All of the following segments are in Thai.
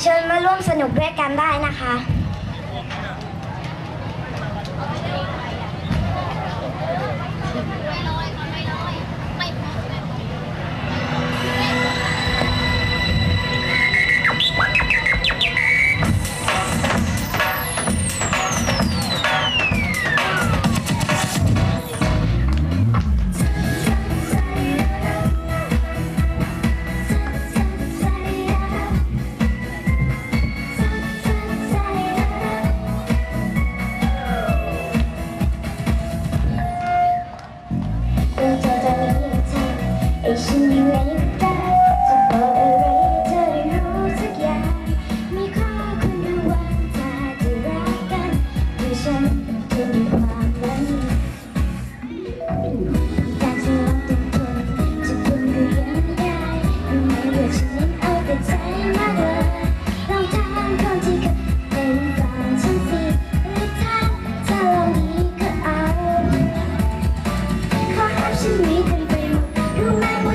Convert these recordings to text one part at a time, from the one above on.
เชิญมาร่วมสนุกด้วยกันได้นะคะ ให้ฉันยังไงได้จะบอกอะไรเธอได้รู้สักอย่างมีข้อควรระวังถ้าจะรักกันคือฉันจะมีค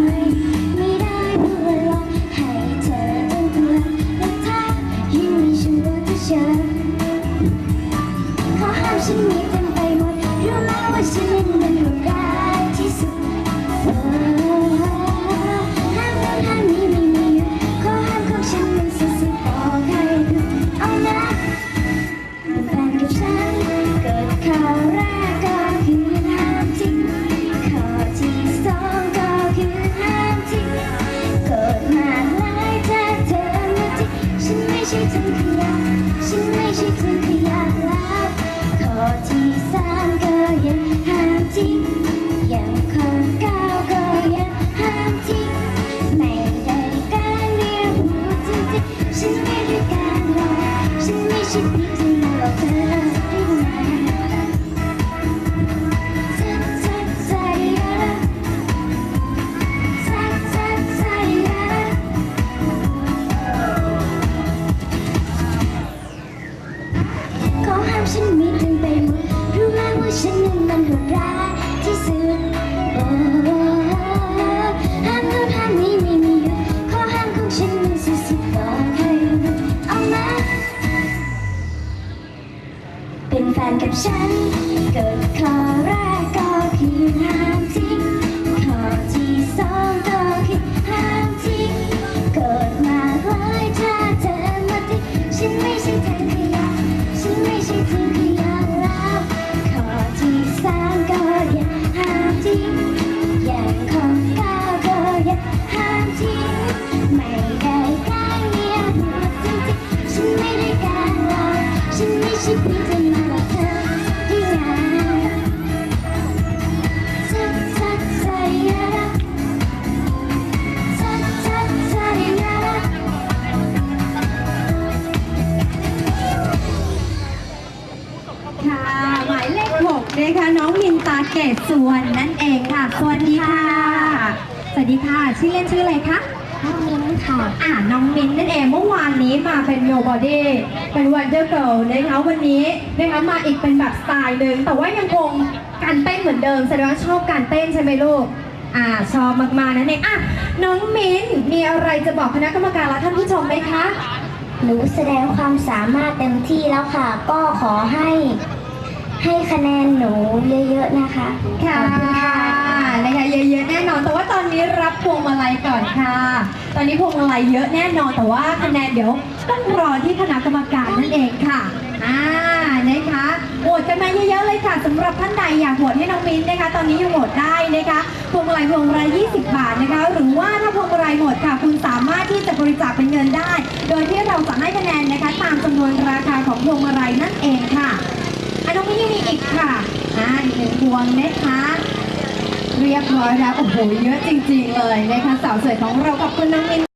ม ขอห้ามฉันมีเต็มไปหมดรู้ไหมว่าฉันนั้นมันโหดร้ายที่สุด เป็นแฟนกับฉัน เกฎข้อแรกก็คือห้ามทิ้งข้อที่สองก็คือห้ามทิ้งกฎมากหลยถ้าเธอมาทิ้งฉันไม่ใช่ทิ้งขยะฉันไม่ใช่ทิ้งขยะแล้วข้อที่สามก็ยังห้ามทิ้งอย่างข้อเก้าก็ยังห้ามทิ้งไม่ได้การเงียบพูดจริงๆฉันไม่ได้การหลอกฉันไม่ใช่เพียง นะคะ น้องมินตาเกตสุวรรณนั่นเองค่ะ สวัสดีค่ะ สวัสดีค่ะ ชื่อเล่นชื่ออะไรคะน้องมิ้นค่ะ อ่าน้องมินนั่นเอง เมื่อวานนี้มาเป็นโยบอดี้ เป็นวันเดอร์เกิลนะคะวันนี้นะคะมาอีกเป็นแบบสไตล์หนึ่ง แต่ว่ายังคงการเต้นเหมือนเดิม แสดงว่าชอบการเต้นใช่ไหมลูก อ่า ชอบมากๆนั่นเองอะน้องมินมีอะไรจะบอกคณะกรรมการและท่านผู้ชมไหมคะ หนูแสดงความสามารถเต็มที่แล้วค่ะ ก็ขอให้ ให้คะแนนหนูเยอะๆนะคะค่ะขอบคุณค่ะนะคะเยอะๆแน่นอน แต่ว่าตอนนี้รับพวงมาลัยก่อนค่ะ ตอนนี้พวงมาลัยเยอะแน่นอน แต่ว่าคะแนนเดี๋ยวต้องรอที่คณะกรรมการนั่นเองค่ะอ่านะคะโหวตกันมาเยอะๆเลยค่ะสำหรับท่านใดอยากโหวตให้น้องมิ้นนะคะ ตอนนี้ยังโหวตได้นะคะพวงมาลัยพวงมาลัย20 บาทนะคะ หรือว่าถ้าพวงมาลัยหมดค่ะ คุณสามารถที่จะบริจาคเป็นเงินได้ โดยที่เราจะให้คะแนนนะคะ ตามจำนวนราคาของพวงมาลัยนั่นเองค่ะ อันนี้ยังมีอีกค่ะอ่าอีกหนึ่งพวงนะคะ เรียบร้อยแล้ว โอ้โห เยอะจริงๆเลยนะคะ สาวสวยของเราขอบคุณน้องมิน